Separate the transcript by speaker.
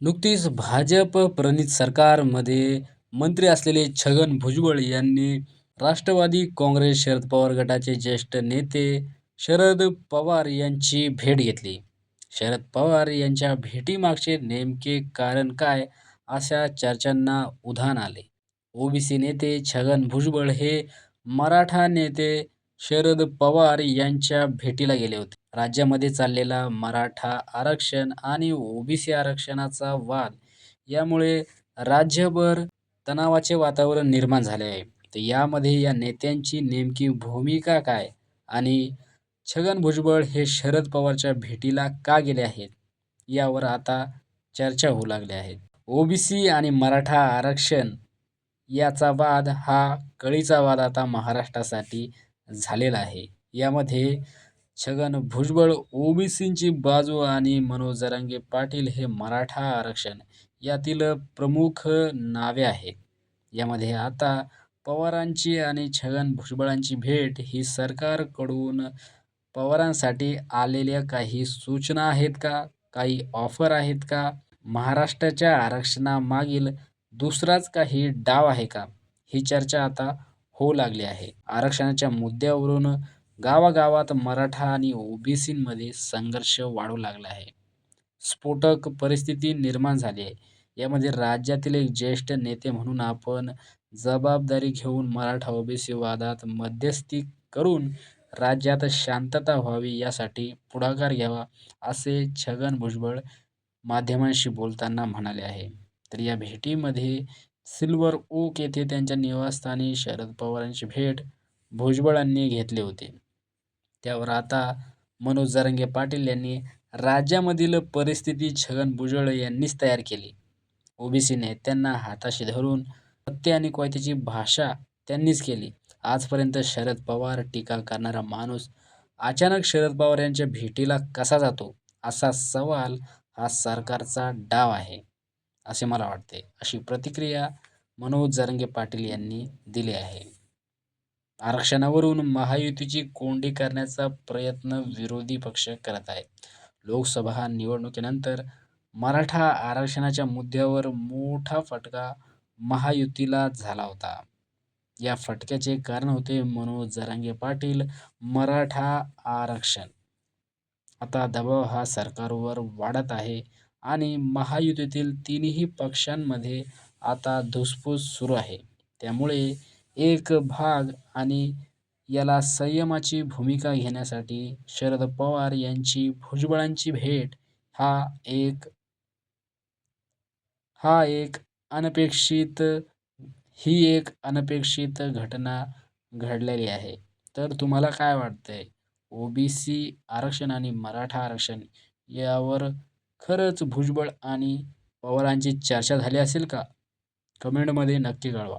Speaker 1: नुकतीच भाजप प्रणित सरकारमध्ये मंत्री असलेले छगन भुजबळ यांनी राष्ट्रवादी काँग्रेस शरद पवार गटाचे ज्येष्ठ नेते शरद पवार यांची भेट घेतली. शरद पवार यांच्या भेटीमागचे नेमके कारण काय अशा चर्चांना उधाण आले. ओबीसी नेते छगन भुजबळ हे मराठा नेते शरद पवार यांच्या भेटीला गेले होते. राज्यामध्ये चाललेला मराठा आरक्षण आणि ओबीसी आरक्षणाचा वाद यामुळे राज्यभर तणावाचे वातावरण निर्माण झाले आहे. तर यामध्ये या नेत्यांची नेमकी भूमिका काय आणि छगन भुजबळ हे शरद पवारच्या भेटीला का गेले आहेत यावर आता चर्चा होऊ लागल्या आहेत. ओबीसी आणि मराठा आरक्षण याचा वाद हा कळीचा वाद आता महाराष्ट्रासाठी झालेला आहे. यामध्ये छगन भुजबळ ओबीसींची बाजू आणि मनोज जरांगे पाटील हे मराठा आरक्षण यातील प्रमुख नावे आहेत. यामध्ये आता पवारांची आणि छगन भुजबळांची भेट ही सरकारकडून पवारांसाठी आलेल्या काही सूचना आहेत का? काही ऑफर आहेत का? महाराष्ट्राच्या आरक्षणामागील दुसराच काही डाव आहे का? ही चर्चा आता होऊ लागली आहे. आरक्षणाच्या मुद्द्यावरून गावागावात मराठा आणि ओबीसींमध्ये संघर्ष वाढू लागला आहे. स्फोटक परिस्थिती निर्माण झाली आहे. यामध्ये राज्यातील एक ज्येष्ठ नेते म्हणून आपण जबाबदारी घेऊन मराठा ओबीसी वादात मध्यस्थी करून राज्यात शांतता व्हावी यासाठी पुढाकार घ्यावा असे छगन भुजबळ माध्यमांशी बोलताना म्हणाले आहे. तर या भेटीमध्ये सिल्वर ओक येथे त्यांच्या निवासस्थानी शरद पवारांची भेट भुजबळांनी घेतली होती. त्यावर आता मनोज जरंगे पाटील यांनी राज्यामधील परिस्थिती छगन भुजबळ यांनीच तयार केली. ओबीसी नेत्यांना हाताशी धरून सत्य आणि कोयत्याची भाषा त्यांनीच केली. आजपर्यंत शरद पवार टीका करणारा माणूस अचानक शरद पवार यांच्या भेटीला कसा जातो असा सवाल हा सरकारचा डाव आहे असे मला वाटते. अशी प्रतिक्रिया मनोज जरंगे पाटील यांनी दिली आहे. आरक्षणावरून महायुतीची कोंडी करण्याचा प्रयत्न विरोधी पक्ष करत आहेत. लोकसभा निवडणुकीनंतर मराठा आरक्षणाच्या मुद्द्यावर मोठा फटका महायुतीला झाला होता. या फटक्याचे कारण होते मनोज जरांगे पाटील. मराठा आरक्षण. आता दबाव हा सरकारवर वाढत आहे आणि महायुतीतील तीनही पक्षांमध्ये आता धुसफूस सुरू आहे. त्यामुळे एक भाग आणि याला संयमाची भूमिका घेण्यासाठी शरद पवार यांची भुजबळांची भेट हा एक हा एक अनपेक्षित ही एक अनपेक्षित घटना घडलेली आहे. तर तुम्हाला काय वाटतंय? ओबीसी आरक्षण आणि मराठा आरक्षण यावर खरंच भुजबळ आणि पवारांची चर्चा झाली असेल का? कमेंटमध्ये नक्की कळवा.